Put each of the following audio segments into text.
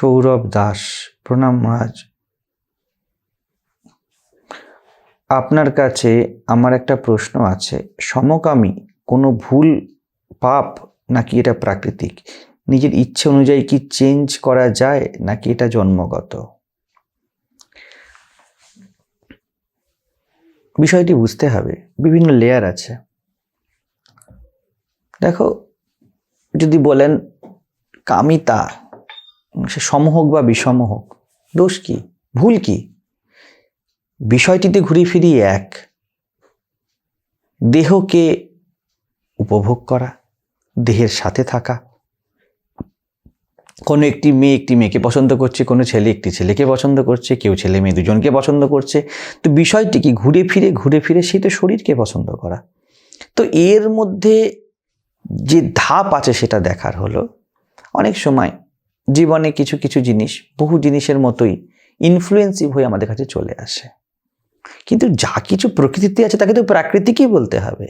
সৌরভ দাস। প্রণাম মহারাজ। আপনার কাছে আমার একটা প্রশ্ন আছে। সমকামী কোনো ভুল পাপ নাকি এটা প্রাকৃতিক? নিজের ইচ্ছে অনুযায়ী কি চেঞ্জ করা যায় নাকি এটা জন্মগত? বিষয়টি বুঝতে হবে। বিভিন্ন লেয়ার আছে। দেখো, যদি বলেন কামিতা সে সম হোক বা বিষম হোক, দোষ কি? ভুল কি? বিষয়টিতে ঘুরে ফিরি এক, দেহকে উপভোগ করা, দেহের সাথে থাকা। কোনো একটি মেয়ে একটি মেয়েকে পছন্দ করছে, কোনো ছেলে একটি ছেলেকে পছন্দ করছে, কেউ ছেলে মেয়ে দুজনকে পছন্দ করছে। তো বিষয়টি কি ঘুরে ফিরে ঘুরে ফিরে সেই তো শরীরকে পছন্দ করা। তো এর মধ্যে যে ধাপ আছে সেটা দেখার হলো। অনেক সময় জীবনে কিছু কিছু জিনিস, বহু জিনিসের মতোই ইনফ্লুয়েন্সিভ হয়ে আমাদের কাছে চলে আসে। কিন্তু যা কিছু প্রকৃতিতে আছে তাকে তো প্রাকৃতিকই বলতে হবে।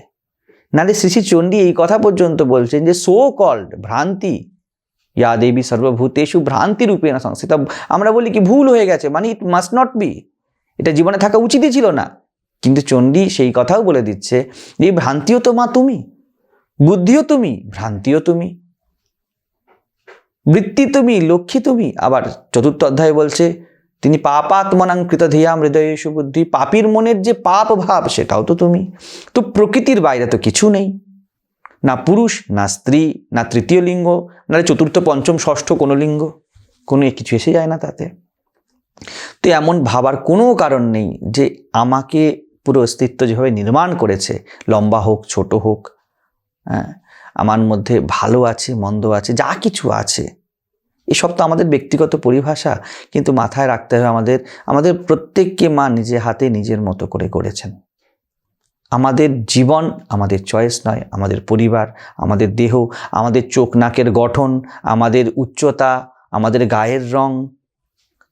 নালে শ্রী শ্রী চণ্ডী এই কথা পর্যন্ত বলছেন যে সো কল্ড ভ্রান্তি, ইয়া দেবী সর্বভূতেষু ভ্রান্তি রূপে না সংস্থিত। আমরা বলি কি ভুল হয়ে গেছে মানে ইট মাস্ট নট বি এটা জীবনে থাকা উচিতই ছিল না। কিন্তু চণ্ডী সেই কথাও বলে দিচ্ছে, এই ভ্রান্তিও তো মা তুমি, বুদ্ধিও তুমি, ভ্রান্তিও তুমি। বৃত্তি তুমি, লক্ষ্মী তুমি। আবার চতুর্থ অধ্যায় বলছে, তিনি পাপাত্মনাং কৃতধিয়া হৃদয়েশু বুদ্ধি। পাপির মনের যে পাপ ভাব, সেটাও তো তুমি। তো প্রকৃতির বাইরে তো কিছু নেই। না পুরুষ, না স্ত্রী, না তৃতীয় লিঙ্গ, না চতুর্থ, পঞ্চম, ষষ্ঠ কোনো লিঙ্গ। কোনো কিছু এসে যায় না তাতে। তো এমন ভাবার কোনো কারণ নেই যে আমাকে পুরো অস্তিত্ব যেভাবে নির্মাণ করেছে, লম্বা হোক, ছোট হোক হ্যাঁ আমার মধ্যে ভালো আছে, মন্দ আছে, যা কিছু আছে। এসব তো আমাদের ব্যক্তিগত পরিভাষা, কিন্তু মাথায় রাখতে হবে আমাদের আমাদের প্রত্যেককে মা নিজে হাতে নিজের মতো করে করেছেন। আমাদের জীবন আমাদের চয়েস নয়, আমাদের পরিবার, আমাদের দেহ, আমাদের চোখ নাকের গঠন, আমাদের উচ্চতা, আমাদের গায়ের রং,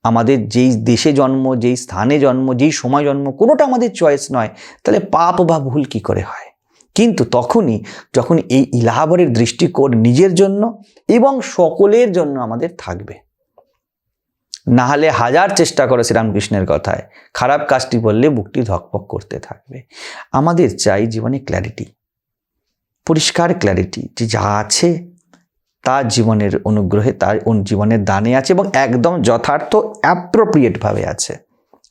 আমাদের যেই দেশে জন্ম, যেই স্থানে জন্ম, যেই সময় জন্ম, কোনোটা আমাদের চয়েস নয়। তাহলে পাপ বা ভুল কি করে হয়? কিন্তু তখনই যখন এই ইলাহাবারের দৃষ্টিকোণ নিজের জন্য এবং সকলের জন্য আমাদের থাকবে। না হলে হাজার চেষ্টা করে শ্রীরামকৃষ্ণের কথায়, খারাপ কাজটি বললে বুকটি ধকপক করতে থাকবে। আমাদের চাই জীবনে ক্ল্যারিটি পরিষ্কার ক্ল্যারিটি যে যা আছে তা জীবনের অনুগ্রহে, তার জীবনের দানে আছে এবং একদম যথার্থ অ্যাপ্রোপ্রিয়েটভাবে আছে।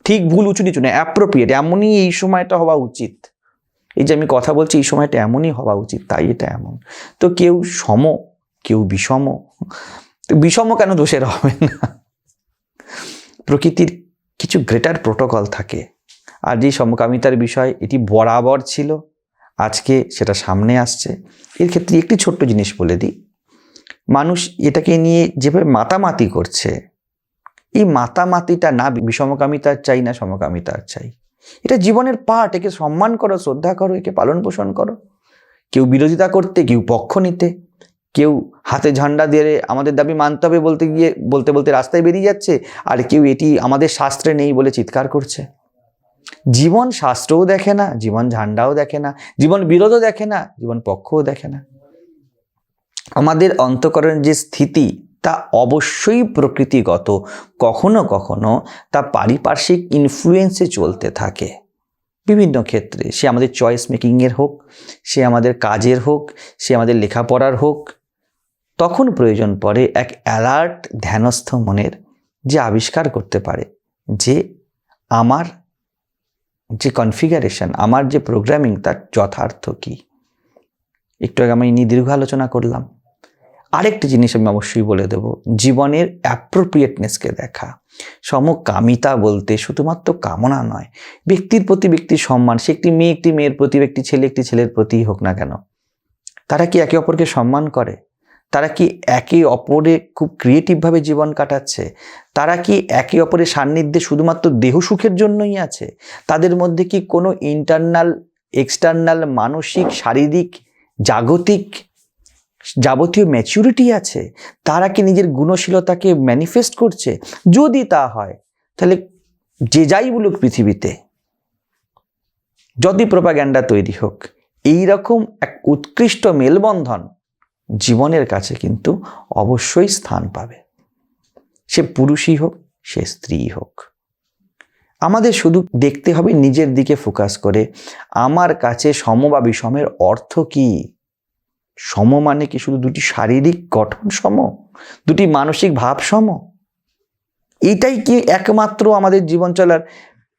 ঠিক ভুল উঁচু নিচু না অ্যাপ্রোপ্রিয়েট এমনই এই সময়টা হওয়া উচিত। এই যে আমি কথা বলছি, এই সময়টা এমনই হওয়া উচিত, তাই এটা এমন। তো কেউ সম, কেউ বিষম বিষম কেন দোষের হবে না? প্রকৃতির কিছু গ্রেটার প্রোটোকল থাকে। আর যে সমকামিতার বিষয়, এটি বরাবর ছিল, আজকে সেটা সামনে আসছে। এর ক্ষেত্রে একটি ছোট্ট জিনিস বলে দিই। মানুষ এটাকে নিয়ে যেভাবে মাতামাতি করছে, এই মাতামাতিটা না, বিষমকামিতার চাই না, সমকামিতার চাই। এটা জীবনের পাঠ, একে সম্মান করো, শ্রদ্ধা করো, একে পালন পোষণ করো। কেউ বিরোধিতা করতে, কেউ পক্ষ নিতে, কেউ হাতে ঝান্ডা দিয়ে আমাদের দাবি মানতে হবে বলতে গিয়ে, বলতে বলতে রাস্তায় বেরিয়ে যাচ্ছে, আর কেউ এটি আমাদের শাস্ত্রে নেই বলে চিৎকার করছে। জীবন শাস্ত্রও দেখে না, জীবন ঝান্ডাও দেখে না, জীবন বিরোধও দেখে না, জীবন পক্ষও দেখে না। আমাদের অন্তকরণের যে স্থিতি তা অবশ্যই প্রকৃতিগত। কখনো কখনো তা পারিপার্শ্বিক ইনফ্লুয়েন্সে চলতে থাকে। বিভিন্ন ক্ষেত্রে, সে আমাদের চয়েস মেকিংয়ের হোক, সে আমাদের কাজের হোক, সে আমাদের লেখাপড়ার হোক, তখন প্রয়োজন পড়ে এক অ্যালার্ট ধ্যানস্থ মনের যে আবিষ্কার করতে পারে, যে আমার যে কনফিগারেশন আমার যে প্রোগ্রামিং তার যথার্থ কী। একটু আগে আমি নিয়ে দীর্ঘ আলোচনা করলাম। আরেকটি জিনিস আমি অবশ্যই বলে দেব, জীবনের অ্যাপ্রোপ্রিয়েটনেসকে দেখা। সমকামিতা বলতে শুধুমাত্র কামনা নয়, ব্যক্তির প্রতি ব্যক্তির সম্মান, সে একটি মেয়ে, একটি মেয়ের প্রতি, একটি ছেলে, একটি ছেলের প্রতি হোক না কেন। তারা কি একে অপরকে সম্মান করে? তারা কি একে অপরে খুব ক্রিয়েটিভভাবে জীবন কাটাচ্ছে? তারা কি একে অপরের সান্নিধ্যে শুধুমাত্র দেহ সুখের জন্যই আছে? তাদের মধ্যে কি কোনো ইন্টারনাল এক্সটার্নাল মানসিক, শারীরিক, জাগতিক যাবতীয় ম্যাচুরিটি আছে, তারা কি নিজের গুণশীলতাকে ম্যানিফেস্ট করছে? যদি তা হয়, তাহলে যে যাই বলুক পৃথিবীতে, যদি প্রোপাগ্যান্ডা তৈরি হোক এই রকম এক উৎকৃষ্ট মেলবন্ধন জীবনের কাছে কিন্তু অবশ্যই স্থান পাবে। সে পুরুষই হোক, সে স্ত্রী হোক। আমাদের শুধু দেখতে হবে নিজের দিকে ফোকাস করে, আমার কাছে সম বা বিষমের অর্থ কি? সম মানে কি? শুধু দুটি শারীরিক গঠন সম? দুটি মানসিক ভাব সম? এটাই কি একমাত্র আমাদের জীবন চলার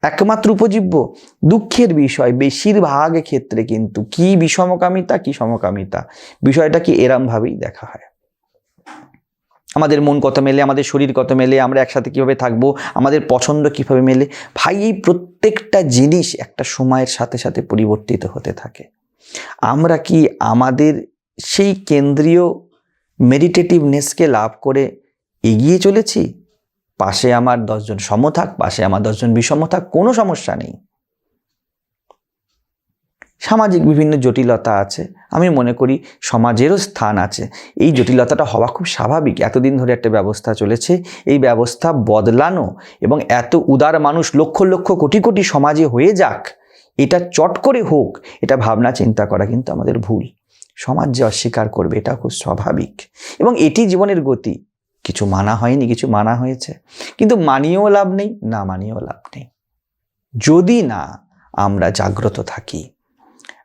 একমাত্র উপজীব্য? দুঃখের বিষয়, বেশিরভাগ ক্ষেত্রে কিন্তু কি বিষমকামিতা, কি সমকামিতা? বিষয়টা কি এরমভাবেই দেখা হয়। আমাদের মন কত মেলে, আমাদের শরীর কত মেলে, আমরা একসাথে কীভাবে থাকব, আমাদের পছন্দ কীভাবে মেলে? ভাই, এই প্রত্যেকটা জিনিস একটা সময়ের সাথে সাথে পরিবর্তিত হতে থাকে। আমরা কি আমাদের সেই কেন্দ্রীয় মেডিটেটিভনেসকে লাভ করে এগিয়ে চলেছি? পাশে আমার দশজন সম থাক, পাশে আমার দশজন বিষম থাক, কোনো সমস্যা নেই। সামাজিক বিভিন্ন জটিলতা আছে। আমি মনে করি সমাজেরও স্থান আছে। এই জটিলতাটা হওয়া খুব স্বাভাবিক। এতদিন ধরে একটা ব্যবস্থা চলেছে। এই ব্যবস্থা বদলানো এবং এত উদার মানুষ লক্ষ লক্ষ কোটি কোটি সমাজে হয়ে যাক, এটা চট করে হোক, এটা ভাবনা চিন্তা করা কিন্তু আমাদের ভুল। সমাজ যে অস্বীকার করবে এটা খুব স্বাভাবিক। এবং এটি জীবনের গতি। কিছু মানা হয়নি, কিছু মানা হয়েছে। কিন্তু মানিয়েও লাভ নেই, না মানিয়েও লাভ নেই। যদি না আমরা জাগ্রত থাকি,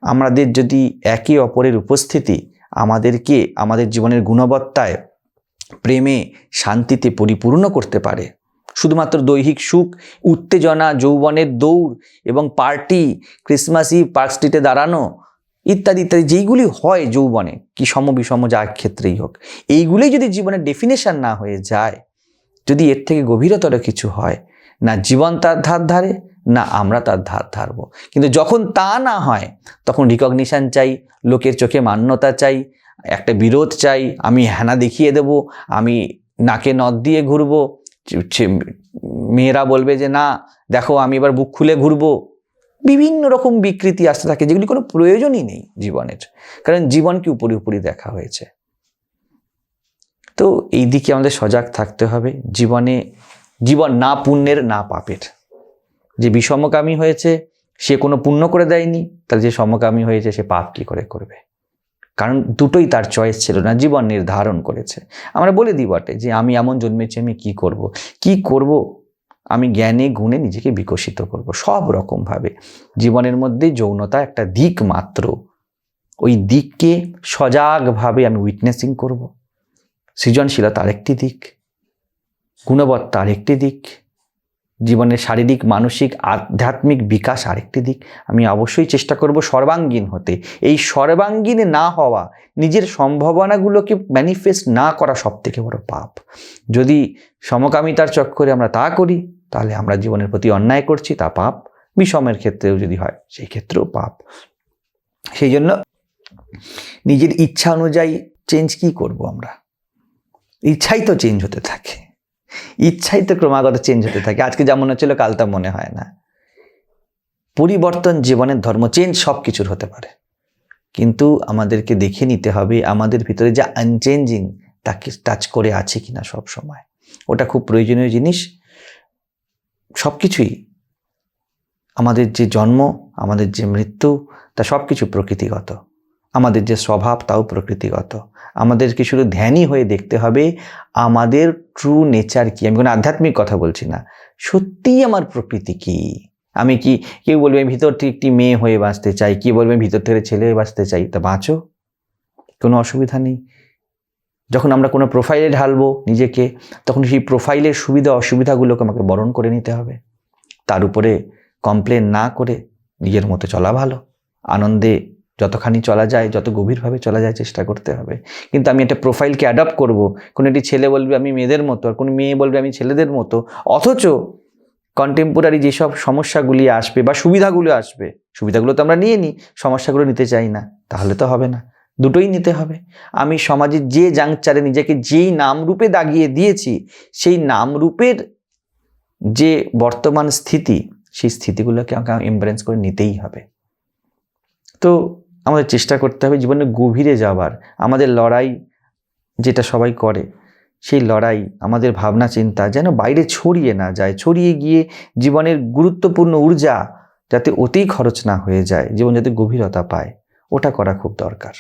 আমাদের যদি একে অপরের উপস্থিতি আমাদেরকে আমাদের জীবনের গুণবত্তায়, প্রেমে, শান্তিতে পরিপূর্ণ করতে পারে, শুধুমাত্র দৈহিক সুখ, উত্তেজনা, যৌবনের দৌড় এবং পার্টি ক্রিসমাস ইভ পার্ক দাঁড়ানো ইত্যাদি ইত্যাদি, যেইগুলি হয় যৌবনে, কি সম, বিষম, যা ক্ষেত্রেই হোক, এইগুলোই যদি জীবনের ডেফিনেশন না হয়ে যায়, যদি এর থেকে গভীরতর কিছু হয়, না জীবন তার ধার ধারে, না আমরা তার ধার ধারব। কিন্তু যখন তা না হয়, তখন রিকগনিশন চাই, লোকের চোখে মান্যতা চাই, একটা বিরোধ চাই, আমি হ্যানা দেখিয়ে দেব, আমি নাকে নদ দিয়ে ঘুরবো মেয়েরা বলবে যে, না, দেখো, আমি এবার বুক খুলে ঘুরবো। বিভিন্ন রকম বিকৃতি আসতে থাকে, যেগুলি কোনো প্রয়োজনই নেই জীবনের। কারণ জীবনকে উপরি উপরি দেখা হয়েছে। তো এই দিকে আমাদের সজাগ থাকতে হবে, জীবনে জীবন না পুণ্যের, না পাপের। যে বিষমকামী হয়েছে, সে কোনো পুণ্য করে দেয়নি, তাহলে যে সমকামী হয়েছে, সে পাপ কি করে করবে? কারণ দুটোই তার চয়েস ছিল না, জীবন নির্ধারণ করেছে। আমরা বলে দিই বটে যে, আমি এমন জন্মেছি, আমি কি করব? কি করব? আমি জ্ঞানে, গুণে নিজেকে বিকশিত করব। সব রকমভাবে। জীবনের মধ্যে যৌনতা একটা দিক মাত্র। ওই দিককে সজাগভাবে আমি উইটনেসিং করব। সৃজনশীলতা আরেকটি দিক। গুণবত্তা আরেকটি দিক। জীবনের শারীরিক, মানসিক, আধ্যাত্মিক বিকাশ আরেকটি দিক। আমি অবশ্যই চেষ্টা করব সর্বাঙ্গীন হতে। এই সর্বাঙ্গীন না হওয়া, নিজের সম্ভাবনাগুলোকে ম্যানিফেস্ট না করা সব থেকে বড় পাপ। যদি সমকামিতার চক্করে আমরা তা করি তাহলে আমরা জীবনের প্রতি অন্যায় করছি, তা পাপ। বিষমের ক্ষেত্রেও যদি হয়, সেই ক্ষেত্রেও পাপ। সেই জন্য নিজের ইচ্ছা অনুযায়ী চেঞ্জ কি করব আমরা? ইচ্ছাই তো চেঞ্জ হতে থাকে। ইচ্ছাই তো ক্রমাগত চেঞ্জ হতে থাকে। আজকে যেমন হচ্ছিল, কাল তা মনে হয় না। পরিবর্তন জীবনের ধর্ম চেঞ্জ সব কিছুর হতে পারে। কিন্তু আমাদেরকে দেখে নিতে হবে, আমাদের ভিতরে যা আনচেঞ্জিং তাকে টাচ করে আছে কিনা সব সময় ওটা খুব প্রয়োজনীয় জিনিস। সব কিছুই আমাদের যে জন্ম, আমাদের যে মৃত্যু, তা সব কিছু প্রকৃতিগত। আমাদের যে স্বভাব, তাও প্রকৃতিগত। আমাদেরকে শুধু ধ্যানই হয়ে দেখতে হবে? আমাদের ট্রু নেচার কি? আমি কোনো আধ্যাত্মিক কথা বলছি না। সত্যিই আমার প্রকৃতি কি? আমি কি, কেউ বলবে ভিতর থেকে একটি মেয়ে হয়ে বাঁচতে চাই। কি বলবে ভিতর থেকে ছেলে হয়ে বাঁচতে চাই। তা বাঁচো। কোনো অসুবিধা নেই। যখন আমরা কোনো প্রোফাইলে ঢালবো নিজেকে, তখন সেই প্রোফাইলের সুবিধা অসুবিধাগুলোকে আমাকে বরণ করে নিতে হবে। তার উপরে কমপ্লেন না করে নিজের মতো চলা ভালো। আনন্দে যতখানি চলা যায়, যত গভীরভাবে চলা যায় চেষ্টা করতে হবে। কিন্তু আমি একটা প্রোফাইলকে অ্যাডাপ্ট করব, কোনো একটি ছেলে বলবে আমি মেয়েদের মতো আর কোনো মেয়ে বলবে আমি ছেলেদের মতো, অথচ কন্টেম্পোরারি যেসব সমস্যাগুলি আসবে বা সুবিধাগুলো আসবে, সুবিধাগুলো তো আমরা নিয়ে নিই, সমস্যাগুলো নিতে চাই না, তাহলে তো হবে না। দুটোই নিতে হবে। আমি সমাজের যে জাংচারে নিজেকে যেই নামরূপে দাগিয়ে দিয়েছি, সেই নামরূপের যে বর্তমান স্থিতি, সেই স্থিতিগুলোকে আমাকে এমব্রেন্স করে নিতেই হবে। তো আমাদের চেষ্টা করতে হবে জীবনে গভীরে যাবার আমাদের লড়াই যেটা সবাই করে, সেই লড়াই, আমাদের ভাবনা, চিন্তা যেন বাইরে ছড়িয়ে না যায়, ছড়িয়ে গিয়ে জীবনের গুরুত্বপূর্ণ ঊর্জা যাতে অতি খরচ না হয়ে যায়, জীবন যাতে গভীরতা পায়, ওটা করা খুব দরকার।